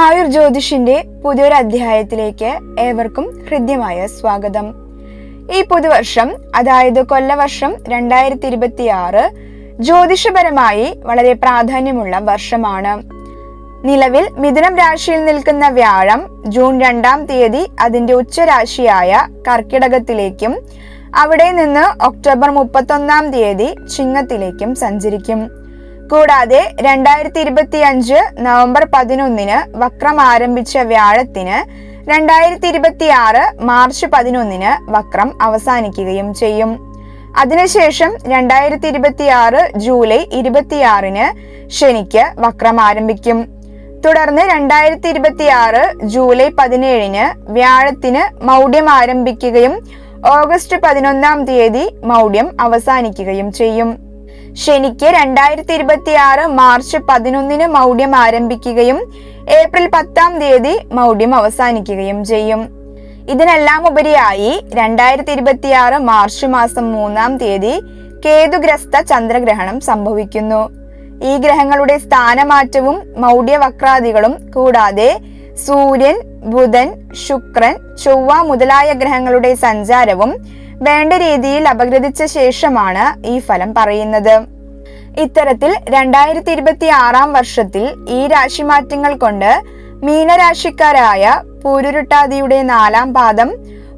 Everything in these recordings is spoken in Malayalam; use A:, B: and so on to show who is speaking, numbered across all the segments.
A: ആയുർ ജ്യോതിഷിന്റെ പുതിയൊരു അധ്യായത്തിലേക്ക് ഏവർക്കും ഹൃദ്യമായ സ്വാഗതം. ഈ പുതുവർഷം അതായത് കൊല്ലവർഷം രണ്ടായിരത്തി ഇരുപത്തി ആറ് ജ്യോതിഷപരമായി വളരെ പ്രാധാന്യമുള്ള വർഷമാണ്. നിലവിൽ മിഥുനം രാശിയിൽ നിൽക്കുന്ന വ്യാഴം ജൂൺ രണ്ടാം തീയതി അതിന്റെ ഉച്ചരാശിയായ കർക്കിടകത്തിലേക്കും അവിടെ നിന്ന് ഒക്ടോബർ മുപ്പത്തൊന്നാം തീയതി ചിങ്ങത്തിലേക്കും സഞ്ചരിക്കും. കൂടാതെ രണ്ടായിരത്തി ഇരുപത്തി അഞ്ച് നവംബർ പതിനൊന്നിന് വക്രം ആരംഭിച്ച വ്യാഴത്തിന് രണ്ടായിരത്തി ഇരുപത്തി ആറ് മാർച്ച് പതിനൊന്നിന് വക്രം അവസാനിക്കുകയും ചെയ്യും. അതിനുശേഷം രണ്ടായിരത്തി ഇരുപത്തി ആറ് ജൂലൈ ഇരുപത്തിയാറിന് ശനിക്ക് വക്രം ആരംഭിക്കും. തുടർന്ന് രണ്ടായിരത്തി ഇരുപത്തി ആറ് ജൂലൈ പതിനേഴിന് വ്യാഴത്തിന് മൗഢ്യം ആരംഭിക്കുകയും ഓഗസ്റ്റ് പതിനൊന്നാം തീയതി മൗഢ്യം അവസാനിക്കുകയും ചെയ്യും. ശനിക്ക് രണ്ടായിരത്തി ഇരുപത്തി ആറ് മാർച്ച് പതിനൊന്നിന് മൗഢ്യം ആരംഭിക്കുകയും ഏപ്രിൽ പത്താം തീയതി മൗഢ്യം അവസാനിക്കുകയും ചെയ്യും. ഇതിനെല്ലാം ഉപരിയായി രണ്ടായിരത്തി ഇരുപത്തി ആറ് മാർച്ച് മാസം മൂന്നാം തീയതി കേതുഗ്രസ്ത ചന്ദ്രഗ്രഹണം സംഭവിക്കുന്നു. ഈ ഗ്രഹങ്ങളുടെ സ്ഥാനമാറ്റവും മൗഢ്യവക്രാദികളും കൂടാതെ സൂര്യൻ ബുധൻ ശുക്രൻ ചൊവ്വ മുതലായ ഗ്രഹങ്ങളുടെ സഞ്ചാരവും വേണ്ട രീതിയിൽ അപഗ്രഥിച്ച ശേഷമാണ് ഈ ഫലം പറയുന്നത്. ഇത്തരത്തിൽ രണ്ടായിരത്തി ഇരുപത്തി ആറാം വർഷത്തിൽ ഈ രാശിമാറ്റങ്ങൾ കൊണ്ട് മീനരാശിക്കാരായ പൂരുരുട്ടാതിയുടെ നാലാം പാദം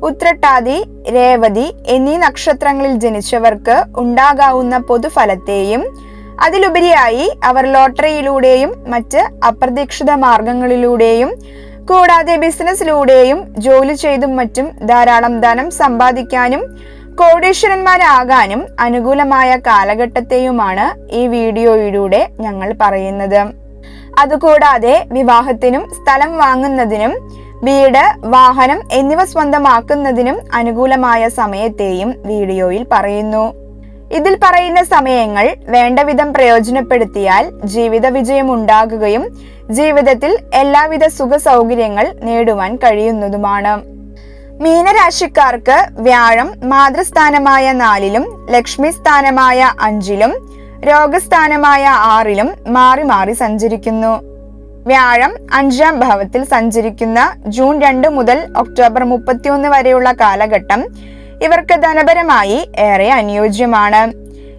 A: ഉത്രട്ടാതി രേവതി എന്നീ നക്ഷത്രങ്ങളിൽ ജനിച്ചവർക്ക് ഉണ്ടാകാവുന്ന പൊതുഫലത്തെയും അതിലുപരിയായി അവർ ലോട്ടറിയിലൂടെയും മറ്റ് അപ്രതീക്ഷിത മാർഗങ്ങളിലൂടെയും കൂടാതെ ബിസിനസ്സിലൂടെയും ജോലി ചെയ്തും മറ്റും ധാരാളം ധനം സമ്പാദിക്കാനും കോടീശ്വരന്മാരാകാനും അനുകൂലമായ കാലഘട്ടത്തെയുമാണ് ഈ വീഡിയോയിലൂടെ ഞങ്ങൾ പറയുന്നത്. അതുകൂടാതെ വിവാഹത്തിനും സ്ഥലം വാങ്ങുന്നതിനും വീട് വാഹനം എന്നിവ സ്വന്തമാക്കുന്നതിനും അനുകൂലമായ സമയത്തെയും വീഡിയോയിൽ പറയുന്നു. ഇതിൽ പറയുന്ന സമയങ്ങൾ വേണ്ടവിധം പ്രയോജനപ്പെടുത്തിയാൽ ജീവിത വിജയം ഉണ്ടാകുകയും ജീവിതത്തിൽ എല്ലാവിധ സുഖ സൗകര്യങ്ങൾ നേടുവാൻ കഴിയുന്നതുമാണ്. മീനരാശിക്കാർക്ക് വ്യാഴം മാതൃസ്ഥാനമായ നാലിലും ലക്ഷ്മി സ്ഥാനമായ അഞ്ചിലും രോഗസ്ഥാനമായ ആറിലും മാറി മാറി സഞ്ചരിക്കുന്നു. വ്യാഴം അഞ്ചാം ഭാവത്തിൽ സഞ്ചരിക്കുന്ന ജൂൺ രണ്ട് മുതൽ ഒക്ടോബർ മുപ്പത്തിയൊന്ന് വരെയുള്ള കാലഘട്ടം ഇവർക്ക് ധനപരമായി ഏറെ അനുയോജ്യമാണ്.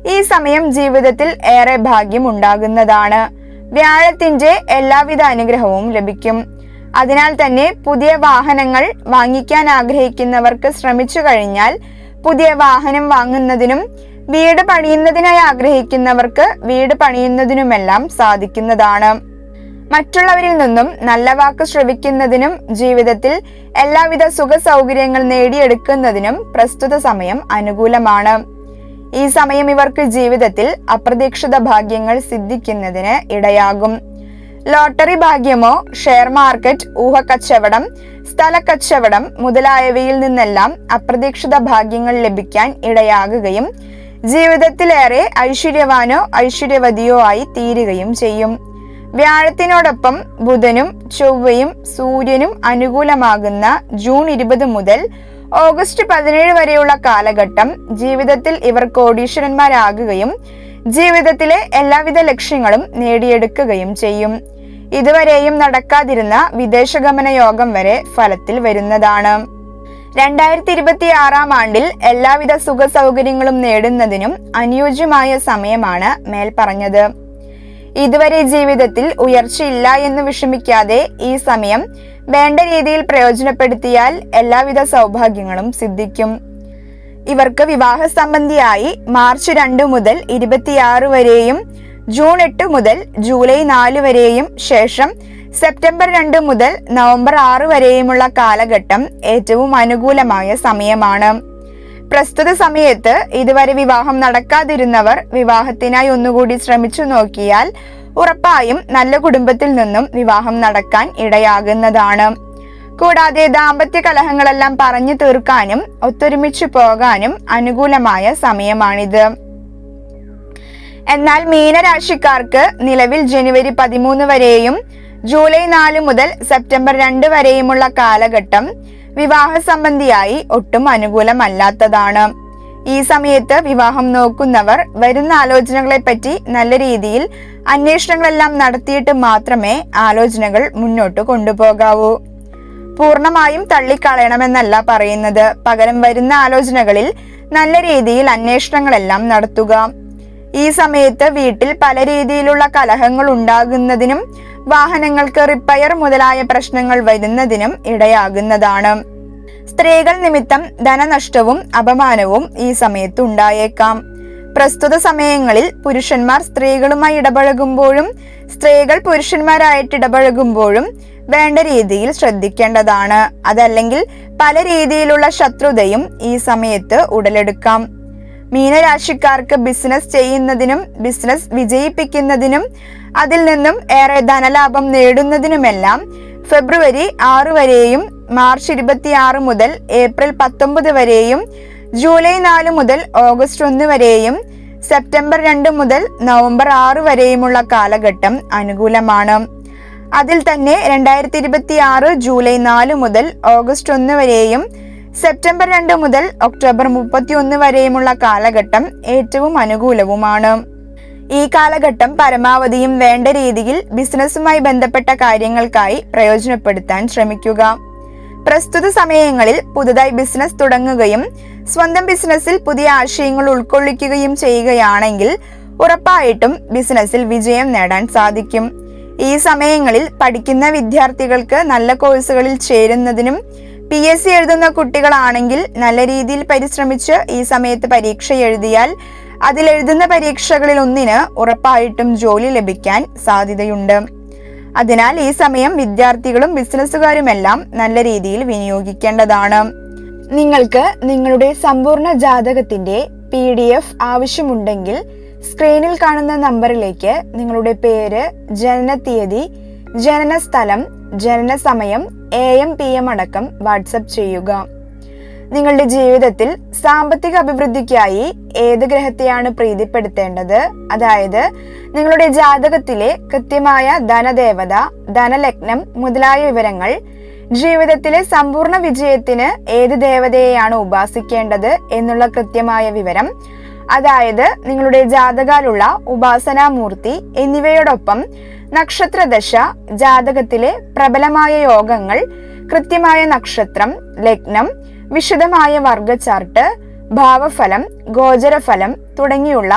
A: ഈ സമയം ജീവിതത്തിൽ ഏറെ ഭാഗ്യം ഉണ്ടാകുന്നതാണ്. വ്യാഴത്തിന്റെ എല്ലാവിധ അനുഗ്രഹവും ലഭിക്കും. അതിനാൽ തന്നെ പുതിയ വാഹനങ്ങൾ വാങ്ങിക്കാൻ ആഗ്രഹിക്കുന്നവർക്ക് ശ്രമിച്ചു കഴിഞ്ഞാൽ പുതിയ വാഹനം വാങ്ങുന്നതിനും വീട് പണിയുന്നതിനായി ആഗ്രഹിക്കുന്നവർക്ക് വീട് പണിയുന്നതിനുമെല്ലാം സാധിക്കുന്നതാണ്. മറ്റുള്ളവരിൽ നിന്നും നല്ല വാക്ക് ശ്രവിക്കുന്നതിനും ജീവിതത്തിൽ എല്ലാവിധ സുഖ സൗകര്യങ്ങൾ നേടിയെടുക്കുന്നതിനും പ്രസ്തുത സമയം അനുകൂലമാണ്. ഈ സമയം ഇവർക്ക് ജീവിതത്തിൽ അപ്രതീക്ഷിത ഭാഗ്യങ്ങൾ സിദ്ധിക്കുന്നതിന് ഇടയാകും. ലോട്ടറി ഭാഗ്യമോ ഷെയർ മാർക്കറ്റ് ഊഹക്കച്ചവടം സ്ഥലക്കച്ചവടം മുതലായവയിൽ നിന്നെല്ലാം അപ്രതീക്ഷിത ഭാഗ്യങ്ങൾ ലഭിക്കാൻ ഇടയാകുകയും ജീവിതത്തിലേറെ ഐശ്വര്യവാനോ ഐശ്വര്യവതിയോ ആയി തീരുകയും ചെയ്യും. വ്യാഴത്തിനോടൊപ്പം ബുധനും ചൊവ്വയും സൂര്യനും അനുകൂലമാകുന്ന ജൂൺ ഇരുപത് മുതൽ ഓഗസ്റ്റ് പതിനേഴ് വരെയുള്ള കാലഘട്ടം ജീവിതത്തിൽ ഇവർ കോടീശ്വരന്മാരാകുകയും ജീവിതത്തിലെ എല്ലാവിധ ലക്ഷ്യങ്ങളും നേടിയെടുക്കുകയും ചെയ്യും. ഇതുവരെയും നടക്കാതിരുന്ന വിദേശഗമന യോഗം വരെ ഫലത്തിൽ വരുന്നതാണ്. രണ്ടായിരത്തി ഇരുപത്തി ആറാം ആണ്ടിൽ എല്ലാവിധ സുഖ സൗകര്യങ്ങളും നേടുന്നതിനും അനുയോജ്യമായ സമയമാണ് മേൽ പറഞ്ഞത് ഇതുവരെ ജീവിതത്തിൽ ഉയർച്ചയില്ല എന്ന് വിഷമിക്കാതെ ഈ സമയം വേണ്ട രീതിയിൽ പ്രയോജനപ്പെടുത്തിയാൽ എല്ലാവിധ സൗഭാഗ്യങ്ങളും സിദ്ധിക്കും. ഇവർക്ക് വിവാഹ സംബന്ധിയായി മാർച്ച് രണ്ട് മുതൽ ഇരുപത്തിയാറ് വരെയും ജൂൺ എട്ട് മുതൽ ജൂലൈ നാല് വരെയും ശേഷം സെപ്റ്റംബർ രണ്ട് മുതൽ നവംബർ ആറ് വരെയുമുള്ള കാലഘട്ടം ഏറ്റവും അനുകൂലമായ സമയമാണ്. പ്രസ്തുത സമയത്ത് ഇതുവരെ വിവാഹം നടക്കാതിരുന്നവർ വിവാഹത്തിനായി ഒന്നുകൂടി ശ്രമിച്ചു നോക്കിയാൽ ഉറപ്പായും നല്ല കുടുംബത്തിൽ നിന്നും വിവാഹം നടക്കാൻ ഇടയാകുന്നതാണ്. കൂടാതെ ദാമ്പത്യ കലഹങ്ങളെല്ലാം പറഞ്ഞു തീർക്കാനും ഒത്തൊരുമിച്ചു പോകാനും അനുകൂലമായ സമയമാണിത്. എന്നാൽ മീനരാശിക്കാർക്ക് നിലവിൽ ജനുവരി പതിമൂന്ന് വരെയും ജൂലൈ നാല് മുതൽ സെപ്റ്റംബർ രണ്ട് വരെയുമുള്ള കാലഘട്ടം വിവാഹ സംബന്ധിയായി ഒട്ടും അനുകൂലമല്ലാത്തതാണ്. ഈ സമയത്ത് വിവാഹം നോക്കുന്നവർ വരുന്ന ആലോചനകളെ പറ്റി നല്ല രീതിയിൽ അന്വേഷണങ്ങളെല്ലാം നടത്തിയിട്ട് മാത്രമേ ആലോചനകൾ മുന്നോട്ട് കൊണ്ടുപോകാവൂ. പൂർണമായും തള്ളിക്കളയണമെന്നല്ല പറയുന്നത്. പകരം വരുന്ന ആലോചനകളിൽ നല്ല രീതിയിൽ അന്വേഷണങ്ങളെല്ലാം നടത്തുക. ഈ സമയത്ത് വീട്ടിൽ പല രീതിയിലുള്ള കലഹങ്ങൾ ഉണ്ടാകുന്നതിനും വാഹനങ്ങൾക്ക് റിപ്പയർ മുതലായ പ്രശ്നങ്ങൾ വരുന്നതിനും ഇടയാകുന്നതാണ്. സ്ത്രീകൾ നിമിത്തം ധനനഷ്ടവും അപമാനവും ഈ സമയത്ത് ഉണ്ടായേക്കാം. പ്രസ്തുത സമയങ്ങളിൽ പുരുഷന്മാർ സ്ത്രീകളുമായി ഇടപഴകുമ്പോഴും സ്ത്രീകൾ പുരുഷന്മാരായിട്ട് ഇടപഴകുമ്പോഴും വേണ്ട രീതിയിൽ ശ്രദ്ധിക്കേണ്ടതാണ്. അതല്ലെങ്കിൽ പല രീതിയിലുള്ള ശത്രുതയും ഈ സമയത്ത് ഉടലെടുക്കാം. മീനരാശിക്കാർക്ക് ബിസിനസ് ചെയ്യുന്നതിനും ബിസിനസ് വിജയിപ്പിക്കുന്നതിനും അതിൽ നിന്നും ഏറെ ധനലാഭം നേടുന്നതിനുമെല്ലാം ഫെബ്രുവരി ആറ് വരെയും മാർച്ച് ഇരുപത്തിയാറ് മുതൽ ഏപ്രിൽ പത്തൊമ്പത് വരെയും ജൂലൈ നാല് മുതൽ ഓഗസ്റ്റ് ഒന്ന് വരെയും സെപ്റ്റംബർ രണ്ട് മുതൽ നവംബർ ആറ് വരെയുമുള്ള കാലഘട്ടം അനുകൂലമാണ്. അതിൽ തന്നെ രണ്ടായിരത്തി ഇരുപത്തി ആറ് ജൂലൈ നാല് മുതൽ ഓഗസ്റ്റ് ഒന്ന് വരെയും സെപ്റ്റംബർ രണ്ട് മുതൽ ഒക്ടോബർ മുപ്പത്തി ഒന്ന് വരെയുമുള്ള കാലഘട്ടം ഏറ്റവും അനുകൂലവുമാണ്. ഈ കാലഘട്ടം പരമാവധിയും വേണ്ട രീതിയിൽ ബിസിനസ്സുമായി ബന്ധപ്പെട്ട കാര്യങ്ങൾക്കായി പ്രയോജനപ്പെടുത്താൻ ശ്രമിക്കുക. പ്രസ്തുത സമയങ്ങളിൽ പുതുതായി ബിസിനസ് തുടങ്ങുകയും സ്വന്തം ബിസിനസ്സിൽ പുതിയ ആശയങ്ങൾ ഉൾക്കൊള്ളിക്കുകയും ചെയ്യുകയാണെങ്കിൽ ഉറപ്പായിട്ടും ബിസിനസ്സിൽ വിജയം നേടാൻ സാധിക്കും. ഈ സമയങ്ങളിൽ പഠിക്കുന്ന വിദ്യാർത്ഥികൾക്ക് നല്ല കോഴ്സുകളിൽ ചേരുന്നതിനും പി എസ് സി എഴുതുന്ന കുട്ടികളാണെങ്കിൽ നല്ല രീതിയിൽ പരിശ്രമിച്ച് ഈ സമയത്ത് പരീക്ഷ എഴുതിയാൽ അതിൽ എഴുതുന്ന പരീക്ഷകളിൽ ഒന്നിന് ഉറപ്പായിട്ടും ജോലി ലഭിക്കാൻ സാധ്യതയുണ്ട്. അതിനാൽ ഈ സമയം വിദ്യാർത്ഥികളും ബിസിനസ്സുകാരുമെല്ലാം നല്ല രീതിയിൽ വിനിയോഗിക്കേണ്ടതാണ്. നിങ്ങൾക്ക് നിങ്ങളുടെ സമ്പൂർണ ജാതകത്തിന്റെ പി ഡി എഫ് ആവശ്യമുണ്ടെങ്കിൽ സ്ക്രീനിൽ കാണുന്ന നമ്പറിലേക്ക് നിങ്ങളുടെ പേര് ജനന തീയതി ജനന സ്ഥലം ജനന ജനനസമയം എ എം പി എം അടക്കം വാട്സപ്പ് ചെയ്യുക. നിങ്ങളുടെ ജീവിതത്തിൽ സാമ്പത്തിക അഭിവൃദ്ധിക്കായി ഏത് ഗ്രഹത്തെയാണ് പ്രീതിപ്പെടുത്തേണ്ടത്? അതായത് നിങ്ങളുടെ ജാതകത്തിലെ കൃത്യമായ ധനദേവത ധനലഗ്നം മുതലായ വിവരങ്ങൾ ജീവിതത്തിലെ സമ്പൂർണ വിജയത്തിന് ഏത് ദേവതയെയാണ് ഉപാസിക്കേണ്ടത് എന്നുള്ള കൃത്യമായ വിവരം അതായത് നിങ്ങളുടെ ജാതകാലുള്ള ഉപാസനാമൂർത്തി എന്നിവയോടൊപ്പം നക്ഷത്രദശ ജാതകത്തിലെ പ്രബലമായ യോഗങ്ങൾ കൃത്യമായ നക്ഷത്രം ലഗ്നം വിശദമായ വർഗ ചാർട്ട് ഭാവഫലം ഗോചരഫലം തുടങ്ങിയുള്ള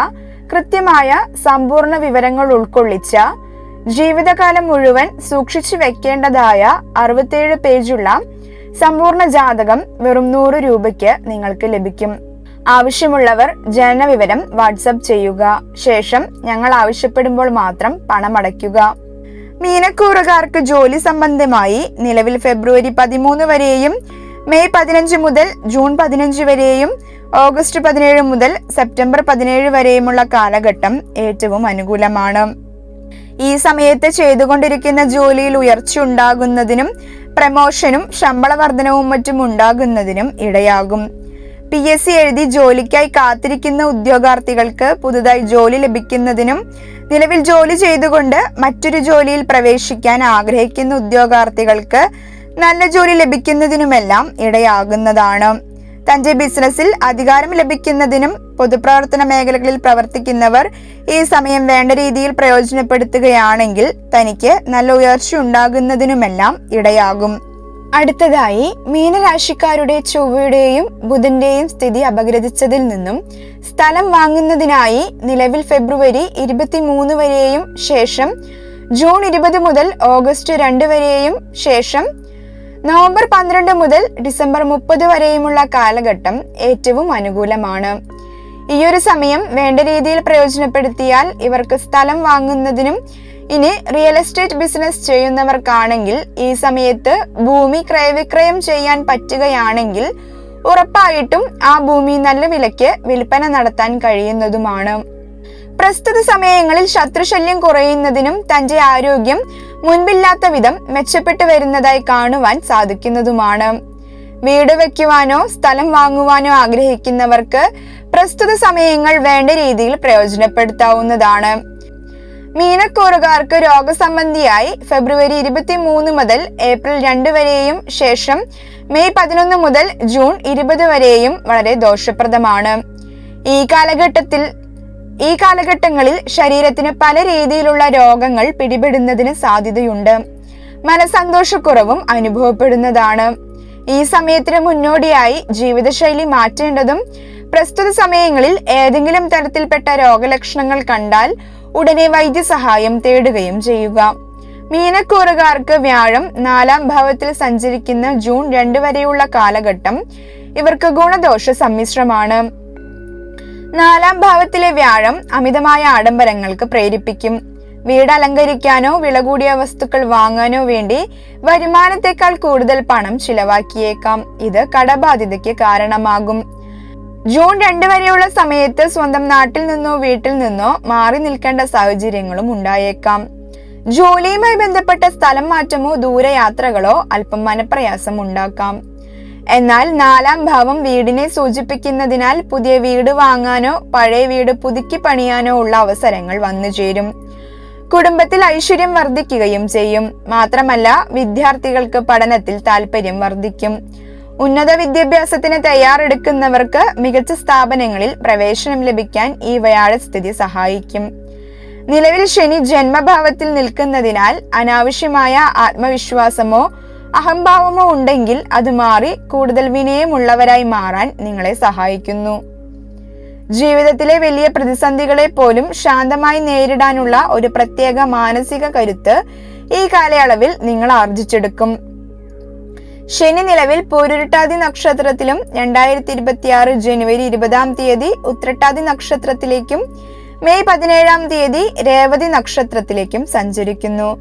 A: കൃത്യമായ സമ്പൂർണ വിവരങ്ങൾ ഉൾക്കൊള്ളിച്ച ജീവിതകാലം മുഴുവൻ സൂക്ഷിച്ചു വെക്കേണ്ടതായ അറുപത്തേഴ് പേജുള്ള സമ്പൂർണ ജാതകം വെറും നൂറ് രൂപയ്ക്ക് നിങ്ങൾക്ക് ലഭിക്കും. ആവശ്യമുള്ളവർ ജനനവിവരം വാട്സപ്പ് ചെയ്യുക. ശേഷം ഞങ്ങൾ ആവശ്യപ്പെടുമ്പോൾ മാത്രം പണമടയ്ക്കുക. മീനക്കൂറുകാർക്ക് ജോലി സംബന്ധമായി നിലവിൽ ഫെബ്രുവരി പതിമൂന്ന് വരെയും മെയ് പതിനഞ്ച് മുതൽ ജൂൺ പതിനഞ്ച് വരെയും ഓഗസ്റ്റ് പതിനേഴ് മുതൽ സെപ്റ്റംബർ പതിനേഴ് വരെയുമുള്ള കാലഘട്ടം ഏറ്റവും അനുകൂലമാണ്. ഈ സമയത്ത് ചെയ്തുകൊണ്ടിരിക്കുന്ന ജോലിയിൽ ഉയർച്ച ഉണ്ടാകുന്നതിനും പ്രമോഷനും ശമ്പള വർധനവും മറ്റും ഉണ്ടാകുന്നതിനും ഇടയാകും. പി എസ് സി എഴുതി ജോലിക്കായി കാത്തിരിക്കുന്ന ഉദ്യോഗാർത്ഥികൾക്ക് പുതുതായി ജോലി ലഭിക്കുന്നതിനും നിലവിൽ ജോലി ചെയ്തുകൊണ്ട് മറ്റൊരു ജോലിയിൽ പ്രവേശിക്കാൻ ആഗ്രഹിക്കുന്ന ഉദ്യോഗാർത്ഥികൾക്ക് നല്ല ജോലി ലഭിക്കുന്നതിനുമെല്ലാം ഇടയാകുന്നതാണ്. തന്റെ ബിസിനസ്സിൽ അധികാരം ലഭിക്കുന്നതിനും പൊതുപ്രവർത്തന മേഖലകളിൽ പ്രവർത്തിക്കുന്നവർ ഈ സമയം വേണ്ട രീതിയിൽ പ്രയോജനപ്പെടുത്തുകയാണെങ്കിൽ തനിക്ക് നല്ല ഉയർച്ച ഉണ്ടാകുന്നതിനുമെല്ലാം ഇടയാകും. അടുത്തതായി മീനരാശിക്കാരുടെ ചൊവ്വയുടെയും ബുധന്റെയും സ്ഥിതി അപഗ്രഥിച്ചതിൽ നിന്നും സ്ഥലം വാങ്ങുന്നതിനായി നിലവിൽ ഫെബ്രുവരി ഇരുപത്തിമൂന്ന് വരെയും ശേഷം ജൂൺ ഇരുപത് മുതൽ ഓഗസ്റ്റ് രണ്ട് വരെയും ശേഷം നവംബർ പന്ത്രണ്ട് മുതൽ ഡിസംബർ മുപ്പത് വരെയുമുള്ള കാലഘട്ടം ഏറ്റവും അനുകൂലമാണ്. ഈയൊരു സമയം വേണ്ട രീതിയിൽ പ്രയോജനപ്പെടുത്തിയാൽ ഇവർക്ക് സ്ഥലം വാങ്ങുന്നതിനും ഇനി റിയൽ എസ്റ്റേറ്റ് ബിസിനസ് ചെയ്യുന്നവർക്കാണെങ്കിൽ ഈ സമയത്ത് ഭൂമി ക്രയവിക്രയം ചെയ്യാൻ പറ്റുകയാണെങ്കിൽ ഉറപ്പായിട്ടും ആ ഭൂമി നല്ല വിലയ്ക്ക് വിൽപ്പന നടത്താൻ കഴിയുന്നതുമാണ്. പ്രസ്തുത സമയങ്ങളിൽ ശത്രുശല്യം കുറയുന്നതിനും തന്റെ ആരോഗ്യം മുൻപില്ലാത്ത വിധം മെച്ചപ്പെട്ടു വരുന്നതായി കാണുവാൻ സാധിക്കുന്നതുമാണ്. വീട് വയ്ക്കുവാനോ സ്ഥലം വാങ്ങുവാനോ ആഗ്രഹിക്കുന്നവർക്ക് പ്രസ്തുത സമയങ്ങൾ വേണ്ട രീതിയിൽ പ്രയോജനപ്പെടുത്താവുന്നതാണ്. മീനക്കൂറുകാർക്ക് രോഗസംബന്ധിയായി ഫെബ്രുവരി ഇരുപത്തി മൂന്ന് മുതൽ ഏപ്രിൽ രണ്ട് വരെയും ശേഷം മെയ് പതിനൊന്ന് മുതൽ ജൂൺ ഇരുപത് വരെയും വളരെ ദോഷപ്രദമാണ്. ഈ കാലഘട്ടത്തിൽ ഈ കാലഘട്ടങ്ങളിൽ ശരീരത്തിന് പല രീതിയിലുള്ള രോഗങ്ങൾ പിടിപെടുന്നതിന് സാധ്യതയുണ്ട്. മനസന്തോഷക്കുറവും അനുഭവപ്പെടുന്നതാണ്. ഈ സമയത്തിന് മുന്നോടിയായി ജീവിതശൈലി മാറ്റേണ്ടതും പ്രസ്തുത സമയങ്ങളിൽ ഏതെങ്കിലും തരത്തിൽപ്പെട്ട രോഗലക്ഷണങ്ങൾ കണ്ടാൽ ഉടനെ വൈദ്യസഹായം തേടുകയും ചെയ്യുക. മീനക്കൂറുകാർക്ക് വ്യാഴം നാലാം ഭാവത്തിൽ സഞ്ചരിക്കുന്ന ജൂൺ രണ്ട് വരെയുള്ള കാലഘട്ടം ഇവർക്ക് ഗുണദോഷ സമ്മിശ്രമാണ്. നാലാം ഭാവത്തിലെ വ്യാഴം അമിതമായ ആഡംബരങ്ങൾക്ക് പ്രേരിപ്പിക്കും. വീട് അലങ്കരിക്കാനോ വില കൂടിയ വസ്തുക്കൾ വാങ്ങാനോ വേണ്ടി വരുമാനത്തെക്കാൾ കൂടുതൽ പണം ചിലവാക്കിയേക്കാം. ഇത് കടബാധ്യതയ്ക്ക് കാരണമാകും. ജൂൺ രണ്ട് വരെയുള്ള സമയത്ത് സ്വന്തം നാട്ടിൽ നിന്നോ വീട്ടിൽ നിന്നോ മാറി നിൽക്കേണ്ട സാഹചര്യങ്ങളും ഉണ്ടായേക്കാം. ജോലിയുമായി ബന്ധപ്പെട്ട സ്ഥലം മാറ്റമോ ദൂരയാത്രകളോ അല്പം മനപ്രയാസം ഉണ്ടാക്കാം. എന്നാൽ നാലാം ഭാവം വീടിനെ സൂചിപ്പിക്കുന്നതിനാൽ പുതിയ വീട് വാങ്ങാനോ പഴയ വീട് പുതുക്കി പണിയാനോ ഉള്ള അവസരങ്ങൾ വന്നു ചേരും. കുടുംബത്തിൽ ഐശ്വര്യം വർദ്ധിക്കുകയും ചെയ്യും. മാത്രമല്ല വിദ്യാർത്ഥികൾക്ക് പഠനത്തിൽ താല്പര്യം വർദ്ധിക്കും. ഉന്നത വിദ്യാഭ്യാസത്തിന് തയ്യാറെടുക്കുന്നവർക്ക് മികച്ച സ്ഥാപനങ്ങളിൽ പ്രവേശനം ലഭിക്കാൻ ഈ വ്യാഴസ്ഥിതി സഹായിക്കും. നിലവിൽ ശനി ജന്മഭാവത്തിൽ നിൽക്കുന്നതിനാൽ അനാവശ്യമായ ആത്മവിശ്വാസമോ അഹംഭാവമോ ഉണ്ടെങ്കിൽ അത് മാറി കൂടുതൽ വിനയമുള്ളവരായി മാറാൻ നിങ്ങളെ സഹായിക്കുന്നു. ജീവിതത്തിലെ വലിയ പ്രതിസന്ധികളെ പോലും ശാന്തമായി നേരിടാനുള്ള ഒരു പ്രത്യേക മാനസിക കരുത്ത് ഈ കാലയളവിൽ നിങ്ങൾ ആർജിച്ചെടുക്കും. ശനി നിലവിൽ പൂരുരുട്ടാതി നക്ഷത്രത്തിലും രണ്ടായിരത്തി ഇരുപത്തി ആറ് ജനുവരി ഇരുപതാം തീയതി ഉത്രട്ടാതി നക്ഷത്രത്തിലേക്കും മെയ് പതിനേഴാം തീയതി രേവതി നക്ഷത്രത്തിലേക്കും സഞ്ചരിക്കുന്നു.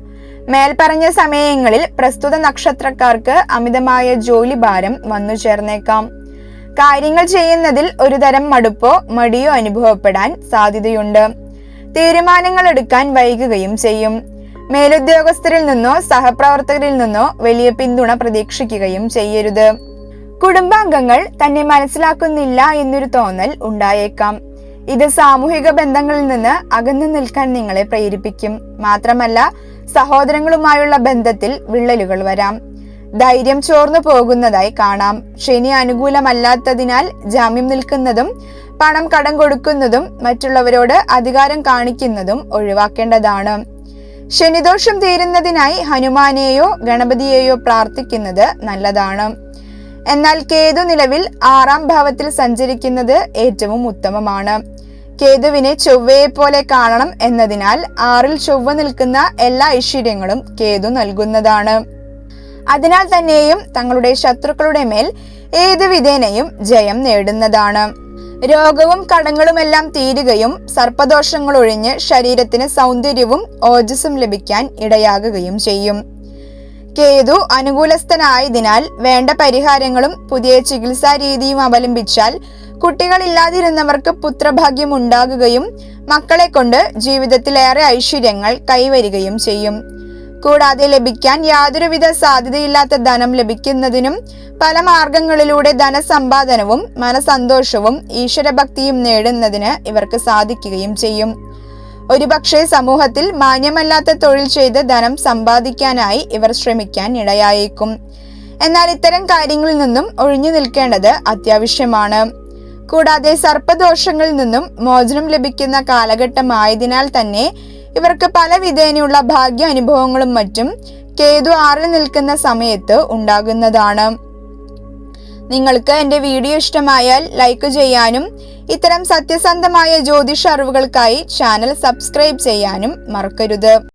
A: മേൽപ്പറഞ്ഞ സമയങ്ങളിൽ പ്രസ്തുത നക്ഷത്രക്കാർക്ക് അമിതമായ ജോലി ഭാരം വന്നു ചേർന്നേക്കാം. കാര്യങ്ങൾ ചെയ്യുന്നതിൽ ഒരുതരം മടുപ്പോ മടിയോ അനുഭവപ്പെടാൻ സാധ്യതയുണ്ട്. തീരുമാനങ്ങൾ എടുക്കാൻ വൈകുകയും ചെയ്യും. മേലുദ്യോഗസ്ഥരിൽ നിന്നോ സഹപ്രവർത്തകരിൽ നിന്നോ വലിയ പിന്തുണ പ്രതീക്ഷിക്കുകയും ചെയ്യരുത്. കുടുംബാംഗങ്ങൾ തന്നെ മനസ്സിലാക്കുന്നില്ല എന്നൊരു തോന്നൽ ഉണ്ടായേക്കാം. ഇത് സാമൂഹിക ബന്ധങ്ങളിൽ നിന്ന് അകന്നു നിൽക്കാൻ നിങ്ങളെ പ്രേരിപ്പിക്കും. മാത്രമല്ല സഹോദരങ്ങളുമായുള്ള ബന്ധത്തിൽ വിള്ളലുകൾ വരാം. ധൈര്യം ചോർന്നു പോകുന്നതായി കാണാം. ശനി അനുകൂലമല്ലാത്തതിനാൽ ജാമ്യം നിൽക്കുന്നതും പണം കടം കൊടുക്കുന്നതും മറ്റുള്ളവരോട് അധികാരം കാണിക്കുന്നതും ഒഴിവാക്കേണ്ടതാണ്. ശനിദോഷം തീരുന്നതിനായി ഹനുമാനെയോ ഗണപതിയെയോ പ്രാർത്ഥിക്കുന്നത് നല്ലതാണ്. എന്നാൽ കേതു നിലവിൽ ആറാം ഭാവത്തിൽ സഞ്ചരിക്കുന്നത് ഏറ്റവും ഉത്തമമാണ്. കേതുവിനെ ചൊവ്വയെ പോലെ കാണണം എന്നതിനാൽ ആറിൽ ചൊവ്വ നിൽക്കുന്ന എല്ലാ ഐശ്വര്യങ്ങളും കേതു നൽകുന്നതാണ്. അതിനാൽ തന്നെയും തങ്ങളുടെ ശത്രുക്കളുടെ മേൽ ഏത് വിധേനയും ജയം നേടുന്നതാണ്. രോഗവും കടങ്ങളുമെല്ലാം തീരുകയും സർപ്പദോഷങ്ങൾ ഒഴിഞ്ഞ് ശരീരത്തിന് സൗന്ദര്യവും ഓജസ്സും ലഭിക്കാൻ ഇടയാകുകയും ചെയ്യും. കേതു അനുകൂലസ്ഥനായതിനാൽ വേണ്ട പരിഹാരങ്ങളും പുതിയ ചികിത്സാ രീതിയും അവലംബിച്ചാൽ കുട്ടികളില്ലാതിരുന്നവർക്ക് പുത്രഭാഗ്യം ഉണ്ടാകുകയും മക്കളെ കൊണ്ട് ജീവിതത്തിലേറെ ഐശ്വര്യങ്ങൾ കൈവരികയും ചെയ്യും. കൂടാതെ ലഭിക്കാൻ യാതൊരുവിധ സാധ്യതയില്ലാത്ത ധനം ലഭിക്കുന്നതിനും പല മാർഗങ്ങളിലൂടെ ധനസമ്പാദനവും മനസന്തോഷവും ഈശ്വരഭക്തിയും നേടുന്നതിന് ഇവർക്ക് സാധിക്കുകയും ചെയ്യും. ഒരുപക്ഷെ സമൂഹത്തിൽ മാന്യമല്ലാത്ത തൊഴിൽ ചെയ്ത് ധനം സമ്പാദിക്കാനായി ഇവർ ശ്രമിക്കാൻ ഇടയായേക്കും. എന്നാൽ ഇത്തരം കാര്യങ്ങളിൽ നിന്നും ഒഴിഞ്ഞു നിൽക്കേണ്ടത് അത്യാവശ്യമാണ്. കൂടാതെ സർപ്പദോഷങ്ങളിൽ നിന്നും മോചനം ലഭിക്കുന്ന കാലഘട്ടമായതിനാൽ തന്നെ ഇവർക്ക് പല വിധേനയുള്ള ഭാഗ്യ അനുഭവങ്ങളും മറ്റും കേതു ആറിൽ നിൽക്കുന്ന സമയത്ത് ഉണ്ടാകുന്നതാണ്. നിങ്ങൾക്ക് എന്റെ വീഡിയോ ഇഷ്ടമായാൽ ലൈക്ക് ചെയ്യാനും ഇത്തരം സത്യസന്ധമായ ജ്യോതിഷ അറിവുകൾക്കായി ചാനൽ സബ്സ്ക്രൈബ് ചെയ്യാനും മറക്കരുത്.